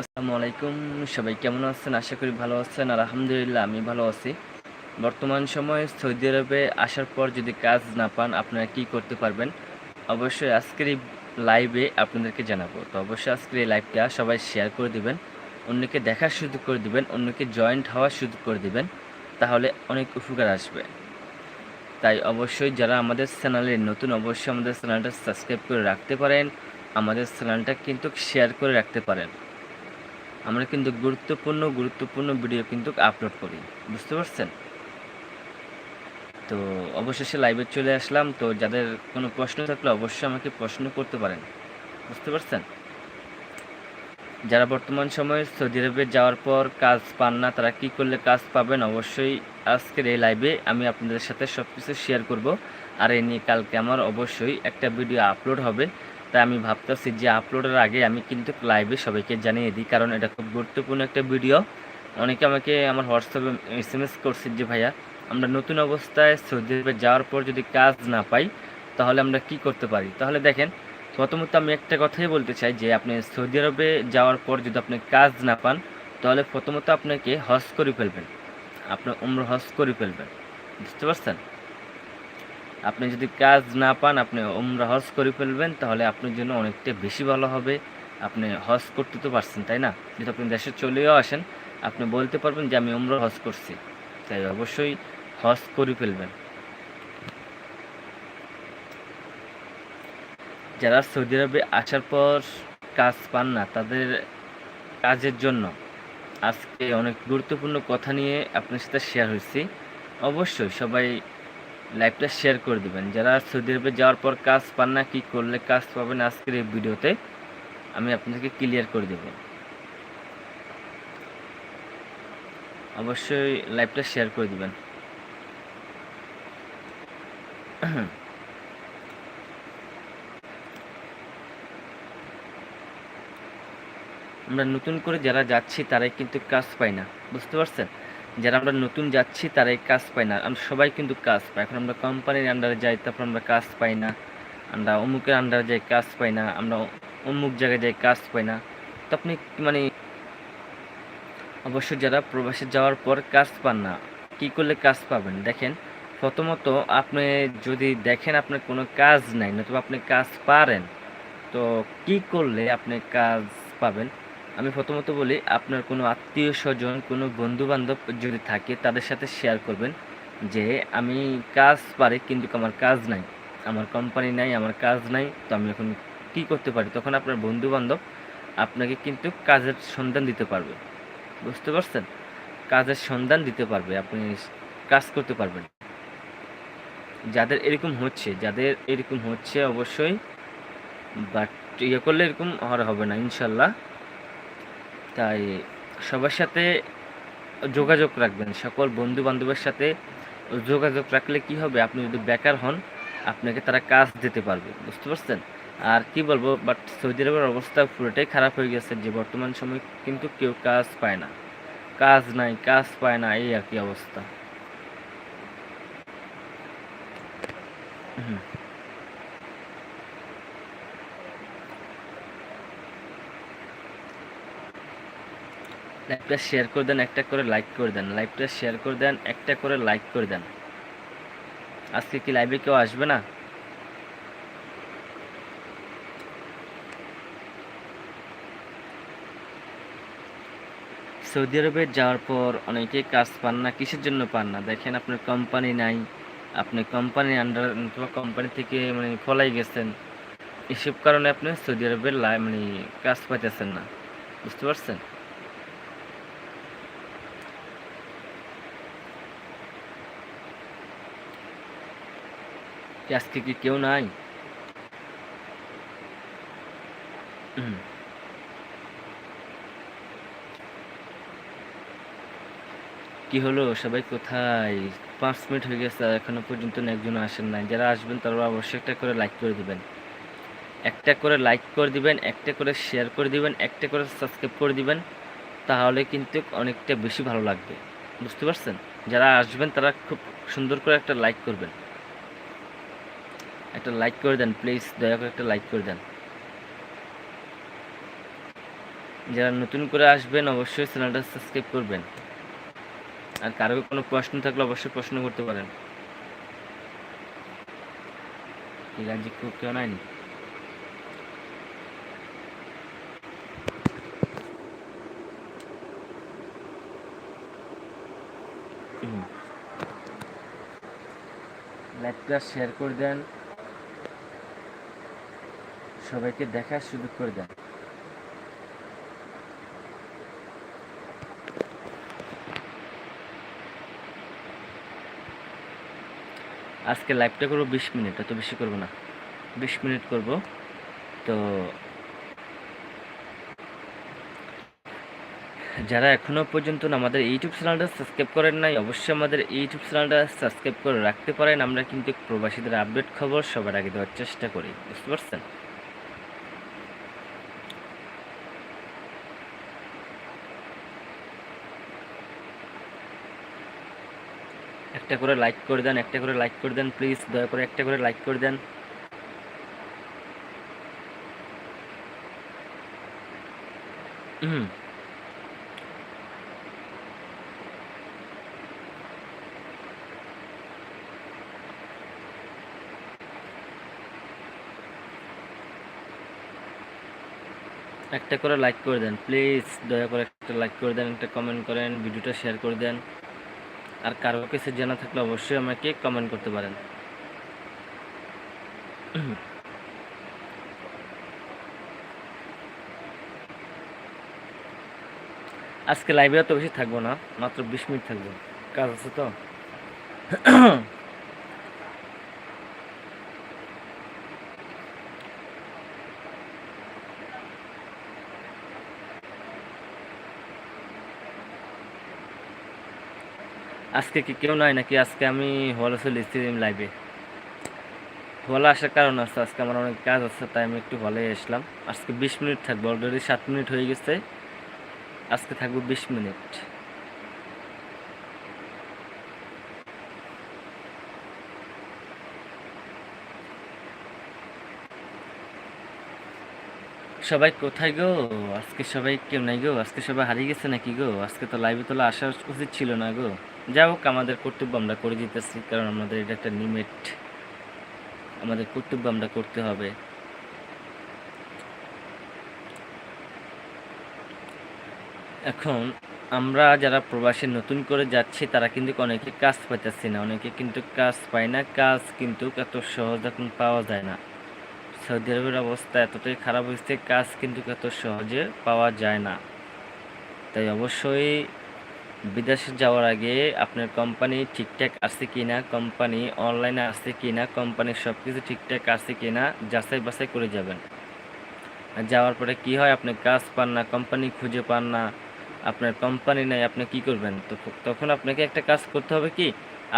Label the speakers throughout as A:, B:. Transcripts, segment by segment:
A: আসসালামু আলাইকুম। সবাই কেমন আছেন? আশা করি ভালো আছেন। আর আলহামদুলিল্লাহ, আমি ভালো আছি। বর্তমান সময়ে সৌদি আরবে আসার পর যদি কাজ না পান, আপনারা কি করতে পারবেন? অবশ্যই আজকের এই লাইভে আপনাদেরকে জানাব। তো অবশ্যই আজকের এই লাইভটা সবাই শেয়ার করে দিবেন, অন্যকে দেখার সুযোগ করে দিবেন, অন্যকে জয়েন্ট হওয়ার সুযোগ করে দিবেন, তাহলে অনেক উপকার আসবে। তাই অবশ্যই যারা আমাদের চ্যানেলে নতুন, অবশ্যই আমাদের চ্যানেলটা সাবস্ক্রাইব করে রাখতে পারেন। আমাদের চ্যানেলটা কিন্তু শেয়ার করে রাখতে পারেন। আমরা কিন্তু গুরুত্বপূর্ণ গুরুত্বপূর্ণ ভিডিও কিন্তু আপলোড করি। বুঝতে পারছেন? তো অবশেষে লাইভে চলে আসলাম। তো যাদের কোনো প্রশ্ন থাকলে অবশ্যই আমাকে প্রশ্ন করতে পারেন। বুঝতে পারছেন? যারা বর্তমান সময়ে সৌদি আরবে যাওয়ার পর কাজ পান না, তারা কি করলে কাজ পাবেন? অবশ্যই আজকের এই লাইভে আমি আপনাদের সাথে সব কিছু শেয়ার করব। আর এ নিয়ে কালকে আমার অবশ্যই একটা ভিডিও আপলোড হবে। তাই আমি ভাবতেছি যে আপলোডের আগে আমি কিন্তু লাইভে সবাইকে জানিয়ে দিই, কারণ এটা খুব গুরুত্বপূর্ণ একটা ভিডিও অনেকে আমাকে আমার হোয়াটসঅ্যাপে এস এম এস করছে যে, ভাইয়া, আমরা নতুন অবস্থায় সৌদি আরবে যাওয়ার পর যদি কাজ না পাই, তাহলে আমরা কি করতে পারি? তাহলে দেখেন, প্রথমত আমি একটা কথাই বলতে চাই যে, আপনি সৌদি আরবে যাওয়ার পর যদি আপনি কাজ না পান, তাহলে প্রথমত আপনাকে হজ করে ফেলবেন। আপনার উম্র হজ করে ফেলবেন। বুঝতে পারছেন? আপনি যদি কাজ না পান, আপনি ওমরা হজ করে ফেলবেন, তাহলে আপনার জন্য অনেকটা বেশি ভালো হবে। আপনি হজ করতে তো পারছেন, তাই না? যদি আপনি দেশে চলেও আসেন, আপনি বলতে পারবেন যে, আমি উমরা হজ করছি। তাই অবশ্যই হজ করে ফেলবেন। যারা সৌদি আরবে আসার পর কাজ পান না, তাদের কাজের জন্য আজকে অনেক গুরুত্বপূর্ণ কথা নিয়ে আপনার সাথে শেয়ার হয়েছি। অবশ্যই সবাই লাইভটা শেয়ার করে দিবেন। যারা সৌদি আরবে যাওয়ার পর কাজ পান না, কী করলে কাজ পাবেন আজকের এই ভিডিওতে, আমি আপনাদেরকে ক্লিয়ার করে দেব। অবশ্যই লাইভটা শেয়ার করে দিবেন। আমরা নতুন করে যারা যাচ্ছি, তারাই কিন্তু কাজ পাই না। বুঝতে পারছেন? যারা আমরা নতুন যাচ্ছি, তারাই কাজ পাই না। আমরা সবাই কিন্তু কাজ পাই এখন আমরা কোম্পানির আন্ডারে যাই, তারপর আমরা কাজ পাই না। আমরা অমুকের আন্ডারে যাই, কাজ পাই না। আমরা অমুক জায়গায় যাই, কাজ পাই না। তো আপনি মানে অবশ্য যারা প্রবাসে যাওয়ার পর কাজ পান না, কি করলে কাজ পাবেন? দেখেন, প্রথমত আপনি যদি দেখেন আপনার কোনো কাজ নাই, নতুবা আপনি কাজ পারেন, তো কি করলে আপনি কাজ পাবেন? আমি প্রথমত বলি, আপনার কোনো আত্মীয় স্বজন, কোনো বন্ধু বান্ধব যদি থাকে, তাদের সাথে শেয়ার করবেন যে, আমি কাজ পারি কিন্তু আমার কাজ নাই। আমার কোম্পানি নাই, আমার কাজ নাই, তো আমি এখন কী করতে পারি? তখন আপনার বন্ধু বান্ধব আপনাকে কিন্তু কাজের সন্ধান দিতে পারবে। বুঝতে পারছেন? কাজের সন্ধান দিতে পারবে, আপনি কাজ করতে পারবেন। যাদের এরকম হচ্ছে, যাদের এরকম হচ্ছে অবশ্যই বাট ইয়ে করলে এরকম আর হবে না, ইনশাল্লাহ। তাই সবার সাথে যোগাযোগ রাখবেন, সকল বন্ধু বান্ধবের সাথে যোগাযোগ রাখলে কি হবে? আপনি যদি বেকার হন, আপনাকে তারা কাজ দিতে পারবে, বুঝতে পারছেন? আর কি বলব বাট সৌদি আরবের অবস্থা পুরোটাই খারাপ হয়ে গেছে যে বর্তমান সময় কিন্তু কেউ কাজ পায় না। কাজ নাই, কাজ পায় না, এই আর কি অবস্থা। হুম। লাইভটা শেয়ার করে দেন, একটা করে লাইক করে দেন। লাইভটা শেয়ার করে দেন, একটা করে লাইক করে দেন। আজকে কি লাইভে কেউ আসবে না? সৌদি আরবে যাওয়ার পর অনেকে কাজ পান না, কিসের জন্য পান না? দেখেন আপনার কোম্পানি নাই, আপনি কোম্পানি আন্ডার কোম্পানি থেকে মানে ফলাই গেছেন। এসব কারণে আপনি সৌদি আরবের মানে কাজ পাইতেছেন না। বুঝতে পারছেন? কি আজকে কি কেউ নাই? কি হলো? সবাই কোথায়? পাঁচ মিনিট হয়ে গেছে এখনও পর্যন্ত একজন আসেন নাই। যারা আসবেন তারা অবশ্যই একটা করে লাইক করে দিবেন। একটা করে লাইক করে দিবেন, একটা করে শেয়ার করে দিবেন, একটা করে সাবস্ক্রাইব করে দিবেন, তাহলে কিন্তু অনেকটা বেশি ভালো লাগবে। বুঝতে পারছেন? যারা আসবেন তারা খুব সুন্দর করে একটা লাইক করবেন। একটা লাইক করে দেন প্লিজ দয়া করে একটা লাইক করে দেন। যারা নতুন করে আসবেন, অবশ্যই চ্যানেলটা সাবস্ক্রাইব করবেন। আর কারও কোনো প্রশ্ন থাকলে অবশ্যই প্রশ্ন করতে পারেন। কেউ নাইনি লাইভটা শেয়ার করে দেন। সবাইকে দেখার সুযোগ করে দেন। আজকে লাইভটা করব বিশ মিনিট, অত বেশি করব না। বিশ মিনিট করব। তো যারা এখনও পর্যন্ত আমাদের ইউটিউব চ্যানেলটা সাবস্ক্রাইব করেন নাই, অবশ্যই আমাদের ইউটিউব চ্যানেলটা সাবস্ক্রাইব করে রাখতে পারেন। আমরা কিন্তু প্রবাসীদের আপডেট খবর সবার আগে দেওয়ার চেষ্টা করি, বুঝতে পারছেন? একটা করে লাইক করে দেন, একটা করে লাইক করে দেন প্লিজ দয়া করে একটা করে লাইক করে দেন। একটা করে লাইক করে দেন প্লিজ দয়া করে একটা লাইক করে দেন, একটা কমেন্ট করেন ভিডিওটা শেয়ার করে দেন। আর কারও কিছু জানা থাকলে অবশ্যই আমাকে কমেন্ট করতে পারেন। আজকে লাইভে অত বেশি থাকব না, মাত্র বিশ মিনিট থাকব। কাজ আছে তো? আজকে কি কেউ নাই নাকি? আজকে আমি হলে চলে এসেছি লাইভে হলে আসার কারণ আছে, আজকে আমার অনেক কাজ আছে, তাই আমি একটু হলে এসলাম আজকে বিশ মিনিট থাকব অলরেডি সাত মিনিট হয়ে গেছে। আজকে থাকব বিশ মিনিট। সবাই কোথায় গো? আজকে সবাই কেউ নাই গো? আজকে সবাই হারিয়ে গেছে নাকি গো? আজকে তো লাইভে তোলা আসা উচিত ছিল না গো। যাই হোক, আমাদের কর্তব্য আমরা করে দিতেছি, কারণ আমাদের এটা একটা লিমিট আমাদের কর্তব্য আমরা করতে হবে। এখন আমরা যারা প্রবাসে, নতুন করে যাচ্ছি, তারা কিন্তু অনেকে কাজ পাইতেছি না। অনেকে কিন্তু কাজ পায় না, কাজ কিন্তু এত সহজ এখন পাওয়া যায় না। সৌদি আরবের অবস্থা এতটাই খারাপ হয়েছে, কাজ কিন্তু এত সহজে পাওয়া যায় না। তাই অবশ্যই বিদেশে যাওয়ার আগে আপনার কোম্পানি ঠিকঠাক আসছে কি না কোম্পানি অনলাইনে আসছে কি না কোম্পানির সব কিছু ঠিকঠাক আছে কি না যাচাই বাছাই করে যাবেন। যাওয়ার পরে কি হয়, আপনি কাজ পান না কোম্পানি খুঁজে পান না, আপনার কোম্পানি নাই, আপনি কি করবেন? তো তখন আপনাকে একটা কাজ করতে হবে কি,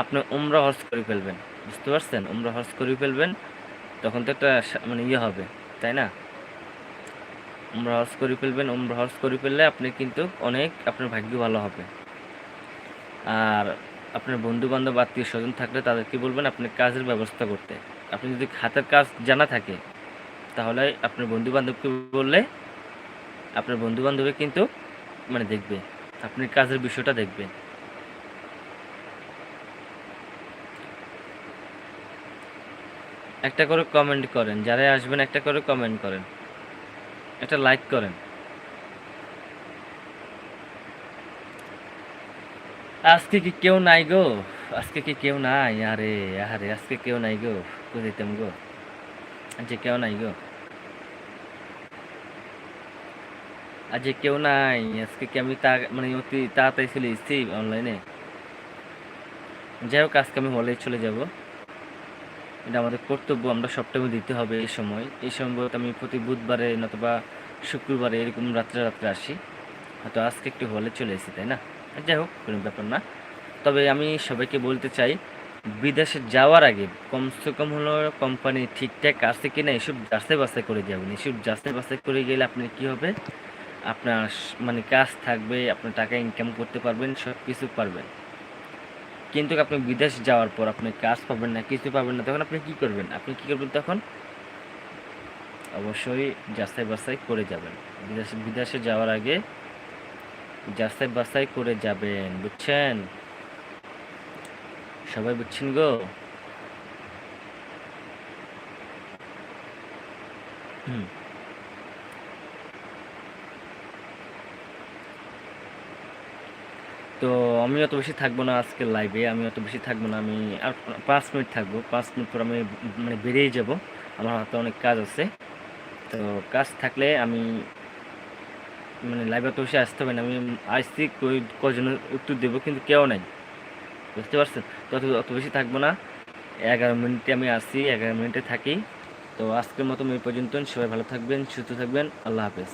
A: আপনি উমরা হজ করে ফেলবেন। বুঝতে পারছেন? উমরা হজ করে ফেলবেন, তখন তো একটা মানে ইয়ে হবে, তাই না? উমরা হজ করে ফেলবেন, উমরা হজ করে ফেললে আপনি কিন্তু অনেক আপনার ভাগ্য ভালো হবে। আর আপনার বন্ধু বান্ধব আত্মীয় স্বজন থাকলে তাদেরকে বলবেন আপনি কাজের ব্যবস্থা করতে। আপনি যদি হাতের কাজ জানা থাকে, তাহলে আপনার বন্ধু বান্ধবকে বললে আপনার বন্ধু বান্ধবে কিন্তু মানে দেখবে, আপনি কাজের বিষয়টা দেখবে একটা করে কমেন্ট করেন, যারাই আসবেন একটা করে কমেন্ট করেন, একটা লাইক করেন। আজকে কি কেউ নাই গো? আজকে কি কেউ নাই? আরে আরে, আজকে কেউ নাই গো? বুঝিতাম গো? আজকে কেউ নাই গো? আজকে কেউ নাই। আজকে কি আমি মানে অতি তাড়াতাড়ি চলে এসেছি অনলাইনে যাই হোক আজকে আমি হলে চলে যাব। এটা আমাদের কর্তব্য, আমরা সবটাইমে দিতে হবে এই সময়। এই সময় আমি প্রতি বুধবারে নতুবা শুক্রবারে এরকম রাত্রে রাত্রে আসি। হয়তো আজকে একটু হলে চলে এসেছি, তাই না? যাই হোক, কোনো ব্যাপার না। তবে আমি সবাইকে বলতে চাই, বিদেশে যাওয়ার আগে কমসে কম হলো কোম্পানি ঠিকঠাক আছে কি না এসব যাচাই বাছাই করে যাবেন এসব যাচাই বাছাই করে গেলে আপনি কি হবে? আপনার মানে কাজ থাকবে, আপনার টাকা ইনকাম করতে পারবেন সব কিছু পারবেন। কিন্তু আপনি বিদেশ যাওয়ার পর আপনি কাজ পাবেন না, কিছু পাবেন না, তখন আপনি কি করবেন? আপনি কি করবেন তখন? অবশ্যই যাচাই বাছাই করে যাবেন। বিদেশে বিদেশে যাওয়ার আগে যাচাই বাছাই করে যাবেন, বুঝছেন? সবাই বুঝছেন গো? তো আমি অত বেশি থাকব না আজকে লাইভে আমি অত বেশি থাকব না, আমি আর পাঁচ মিনিট থাকব, পাঁচ মিনিট পর আমি মানে বেরিয়ে যাব। আমার হাতে অনেক কাজ আছে। তো কাজ থাকলে আমি মানে লাইভে তো বেশি আসতে হবে না। আমি আসছি কজন উত্তর দেবো, কিন্তু কেউ নাই। বুঝতে পারছেন? তত অত বেশি থাকব না। এগারো মিনিটে আমি আসি এগারো মিনিটে থাকি। তো আজকের মতো এই পর্যন্ত সবাই ভালো থাকবেন, সুস্থ থাকবেন। আল্লাহ হাফেজ।